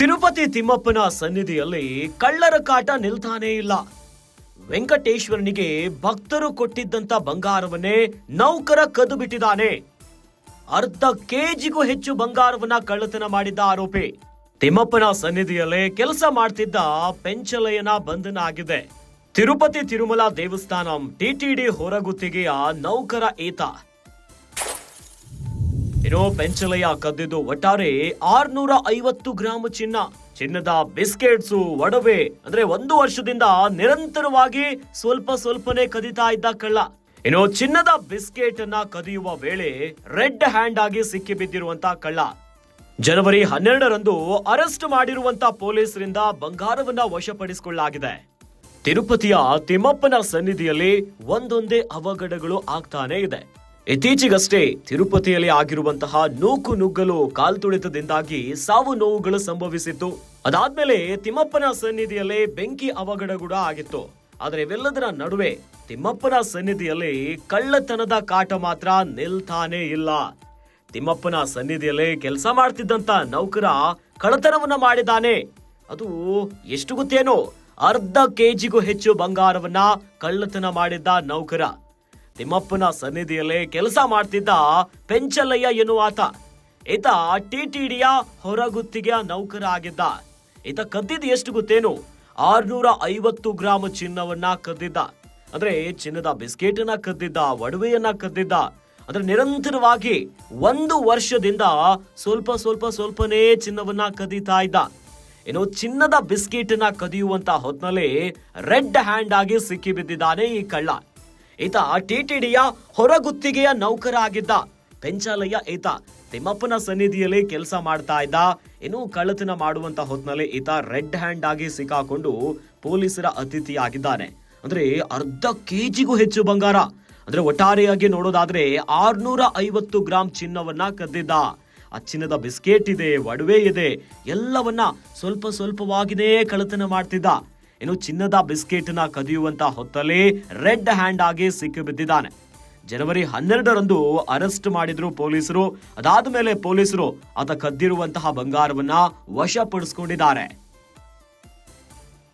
ತಿರುಪತಿ ತಿಮ್ಮಪ್ಪನ ಸನ್ನಿಧಿಯಲ್ಲಿ ಕಳ್ಳರ ಕಾಟ ನಿಲ್ತಾನೇ ಇಲ್ಲ. ವೆಂಕಟೇಶ್ವರನಿಗೆ ಭಕ್ತರು ಕೊಟ್ಟಿದ್ದಂತ ಬಂಗಾರವನ್ನೇ ನೌಕರ ಕದ್ದು ಬಿಟ್ಟಿದ್ದಾನೆ. ಅರ್ಧ ಕೆಜಿಗೂ ಹೆಚ್ಚು ಬಂಗಾರವನ್ನ ಕಳ್ಳತನ ಮಾಡಿದ್ದ ಆರೋಪಿ. ತಿಮ್ಮಪ್ಪನ ಸನ್ನಿಧಿಯಲ್ಲೇ ಕೆಲಸ ಮಾಡ್ತಿದ್ದ ಪೆಂಚಲಯ್ಯನ ಬಂಧನ ಆಗಿದೆ ತಿರುಪತಿ ತಿರುಮಲ ದೇವಸ್ಥಾನಂ ಟಿಟಿಡಿ ಹೊರಗುತ್ತಿಗೆಯ ನೌಕರ ಈತ. ಇನ್ನು ಪೆಂಚಲಯ್ಯ ಕದ್ದಿದ್ದು ಒಟ್ಟಾರೆ ಆರ್ನೂರ ಐವತ್ತು ಗ್ರಾಮ್ ಚಿನ್ನ. ಚಿನ್ನದ ಬಿಸ್ಕೆಟ್ಸು, ಒಡವೆ, ಅಂದ್ರೆ ಒಂದು ವರ್ಷದಿಂದ ನಿರಂತರವಾಗಿ ಸ್ವಲ್ಪ ಸ್ವಲ್ಪನೇ ಕದೀತಾ ಇದ್ದ ಕಳ್ಳ. ಇನ್ನು ಚಿನ್ನದ ಬಿಸ್ಕೆಟ್ ಅನ್ನ ಕದಿಯುವ ವೇಳೆ ರೆಡ್ ಹ್ಯಾಂಡ್ ಆಗಿ ಸಿಕ್ಕಿ ಬಿದ್ದಿರುವಂತ ಕಳ್ಳ. ಜನವರಿ ಹನ್ನೆರಡರಂದು ಅರೆಸ್ಟ್ ಮಾಡಿರುವಂತ ಪೊಲೀಸರಿಂದ ಬಂಗಾರವನ್ನ ವಶಪಡಿಸಿಕೊಳ್ಳಲಾಗಿದೆ. ತಿರುಪತಿಯ ತಿಮ್ಮಪ್ಪನ ಸನ್ನಿಧಿಯಲ್ಲಿ ಒಂದೊಂದೇ ಅವಘಡಗಳು ಆಗ್ತಾನೆ ಇದೆ. ಇತ್ತೀಚೆಗಷ್ಟೇ ತಿರುಪತಿಯಲ್ಲಿ ಆಗಿರುವಂತಹ ನೂಕು ನುಗ್ಗಲು ಕಾಲ್ತುಳಿತದಿಂದಾಗಿ ಸಾವು ನೋವುಗಳು ಸಂಭವಿಸಿತ್ತು. ಅದಾದ್ಮೇಲೆ ತಿಮ್ಮಪ್ಪನ ಸನ್ನಿಧಿಯಲ್ಲಿ ಬೆಂಕಿ ಅವಘಡ ಕೂಡ ಆಗಿತ್ತು. ಆದರೆ ಇವೆಲ್ಲದರ ನಡುವೆ ತಿಮ್ಮಪ್ಪನ ಸನ್ನಿಧಿಯಲ್ಲಿ ಕಳ್ಳತನದ ಕಾಟ ಮಾತ್ರ ನಿಲ್ತಾನೇ ಇಲ್ಲ. ತಿಮ್ಮಪ್ಪನ ಸನ್ನಿಧಿಯಲ್ಲಿ ಕೆಲಸ ಮಾಡ್ತಿದ್ದಂತ ನೌಕರ ಕಳ್ಳತನವನ್ನ ಮಾಡಿದಾನೆ. ಅದು ಎಷ್ಟು ಗೊತ್ತೇನೋ ಅರ್ಧ ಕೆಜಿಗೂ ಹೆಚ್ಚು ಬಂಗಾರವನ್ನ ಕಳ್ಳತನ ಮಾಡಿದ್ದ ನೌಕರ. ತಿಮ್ಮಪ್ಪನ ಸನ್ನಿಧಿಯಲ್ಲಿ ಕೆಲಸ ಮಾಡ್ತಿದ್ದ ಪೆಂಚಲಯ್ಯ ಎನ್ನುವಾತ. ಈತ ಟಿಟಿಡಿಯ ಹೊರಗುತ್ತಿಗೆಯ ನೌಕರ ಆಗಿದ್ದ ಈತ ಕದ್ದಿದ್ದು ಎಷ್ಟು ಗೊತ್ತೇನು? ಆರ್ನೂರ ಐವತ್ತು ಗ್ರಾಮ್ ಚಿನ್ನವನ್ನ ಕದ್ದಿದ್ದ. ಅಂದ್ರೆ ಚಿನ್ನದ ಬಿಸ್ಕೆಟನ್ನ ಕದ್ದಿದ್ದ, ಒಡವೆಯನ್ನ ಕದ್ದಿದ್ದ. ಅಂದ್ರೆ ನಿರಂತರವಾಗಿ ಒಂದು ವರ್ಷದಿಂದ ಸ್ವಲ್ಪ ಸ್ವಲ್ಪ ಸ್ವಲ್ಪನೇ ಚಿನ್ನವನ್ನ ಕದೀತಾ ಇದ್ದ. ಇನ್ನು ಚಿನ್ನದ ಬಿಸ್ಕೆಟ್ನ ಕದಿಯುವಂತ ಹೊತ್ನಲ್ಲಿ ರೆಡ್ ಹ್ಯಾಂಡ್ ಆಗಿ ಸಿಕ್ಕಿ ಬಿದ್ದಿದ್ದಾನೆ ಈ ಕಳ್ಳ. ಈತ ಟಿಟಿಡಿಯ ಹೊರಗುತ್ತಿಗೆಯ ನೌಕರ ಆಗಿದ್ದ ಪೆಂಚಾಲಯ್ಯ ಈತ ತಿಮ್ಮಪ್ಪನ ಸನ್ನಿಧಿಯಲ್ಲಿ ಕೆಲಸ ಮಾಡ್ತಾ ಇದ್ದ. ಇನ್ನು ಕಳ್ಳತನ ಮಾಡುವಂತ ಹೊತ್ನಲ್ಲಿ ಈತ ರೆಡ್ ಹ್ಯಾಂಡ್ ಆಗಿ ಸಿಕ್ಕಾಕೊಂಡು ಪೊಲೀಸರ ಅತಿಥಿಯಾಗಿದ್ದಾನೆ. ಅಂದ್ರೆ ಅರ್ಧ ಕೆಜಿಗೂ ಹೆಚ್ಚು ಬಂಗಾರ. ಅಂದ್ರೆ ಒಟ್ಟಾರೆಯಾಗಿ ನೋಡೋದಾದ್ರೆ ಆರ್ನೂರ ಐವತ್ತು ಗ್ರಾಂ ಚಿನ್ನವನ್ನ ಕದ್ದಿದ್ದ. ಆ ಚಿನ್ನದ ಬಿಸ್ಕೆಟ್ ಇದೆ, ಒಡವೆ ಇದೆ, ಎಲ್ಲವನ್ನ ಸ್ವಲ್ಪ ಸ್ವಲ್ಪವಾಗಿನೇ ಕಳ್ಳತನ ಮಾಡ್ತಿದ್ದ. ಇನ್ನು ಚಿನ್ನದ ಬಿಸ್ಕೆಟ್ನ ಕದಿಯುವಂತ ಹೊತ್ತಲ್ಲಿ ರೆಡ್ ಹ್ಯಾಂಡ್ ಆಗಿ ಸಿಕ್ಕಿ ಬಿದ್ದಿದ್ದಾನೆ. ಜನವರಿ ಹನ್ನೆರಡರಂದು ಅರೆಸ್ಟ್ ಮಾಡಿದ್ರು ಪೊಲೀಸರು. ಅದಾದ ಮೇಲೆ ಪೊಲೀಸರು ಆತ ಕದ್ದಿರುವಂತಹ ಬಂಗಾರವನ್ನ ವಶಪಡಿಸಿಕೊಂಡಿದ್ದಾರೆ